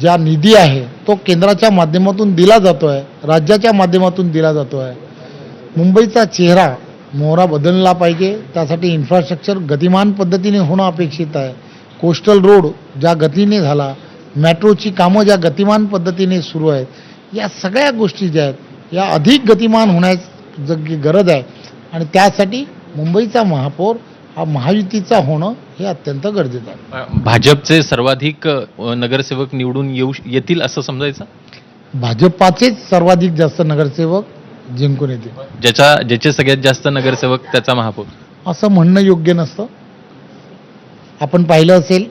ज्या निधी आहे तो केंद्राच्या माध्यमातून दिला जातो आहे राज्याच्या माध्यमातून दिला जातो आहे मुंबईचा चेहरा मोहरा बदलला पाहिजे त्यासाठी इन्फ्रास्ट्रक्चर गतिमान पद्धतीने होणं अपेक्षित आहे. कोस्टल रोड ज्या गतीने झाला मेट्रोची कामं ज्या गतिमान पद्धतीने सुरू आहेत या सगळ्या गोष्टी ज्या आहेत या अधिक गतिमान होण्याची गरज आहे. आणि त्यासाठी मुंबईचा महापौर हा महायुतीचा होणं हे अत्यंत गरजेचं आहे. भाजपचे सर्वाधिक नगरसेवक निवडून येऊ येतील असं समजायचं? भाजपाचेच सर्वाधिक जास्त नगरसेवक जिंकून येतील. ज्याच्या ज्याचे सगळ्यात जास्त नगरसेवक त्याचा महापौर. असं म्हणणं योग्य नसतं. आपण पाहिलं असेल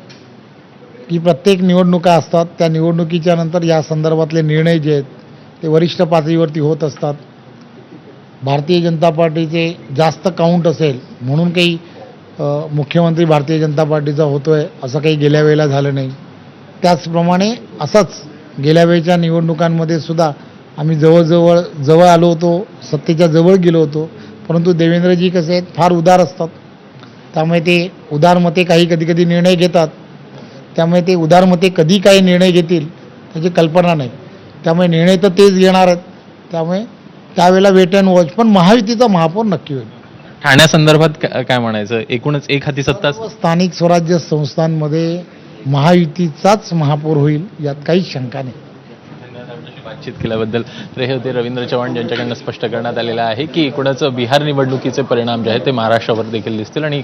की प्रत्येक निवडणुका असतात त्या निवडणुकीच्या नंतर या संदर्भातले निर्णय जे आहेत ते वरिष्ठ पातळीवरती होत असतात. भारतीय जनता पार्टीचे जास्त काउंट असेल म्हणून काही मुख्यमंत्री भारतीय जनता पार्टीचा होतो आहे असं काही गेल्या वेळेला झालं नाही. त्याचप्रमाणे असंच गेल्या वेळेच्या निवडणुकांमध्ये सुद्धा आम्ही जवळजवळ जवळ आलो होतो सत्तेच्या जवळ गेलो होतो. परंतु देवेंद्रजी कसे आहेत फार उदार असतात. त्यामुळे ते उदारमते काही कधी कधी निर्णय घेतात. त्यामुळे ते उदारमते कधी काही निर्णय घेतील त्याची कल्पना नाही. त्यामुळे निर्णय तर तेच घेणार आहेत. त्यामुळे त्यावेळेला वेट अँड वॉच. पण महायुतीचा महापौर नक्की होईल. ठाण्यासंदर्भात काय म्हणायचं? एकूणच एक हाती सत्ता स्थानिक स्वराज्य संस्थांमध्ये महायुतीचाच महापौर होईल यात काहीच शंका नाही. बातचीत केल्याबद्दल तर हे होते रवींद्र चव्हाण यांच्याकडनं स्पष्ट करण्यात आलेलं आहे की एकूणच बिहार निवडणुकीचे परिणाम जे आहेत ते महाराष्ट्रावर देखील दिसतील आणि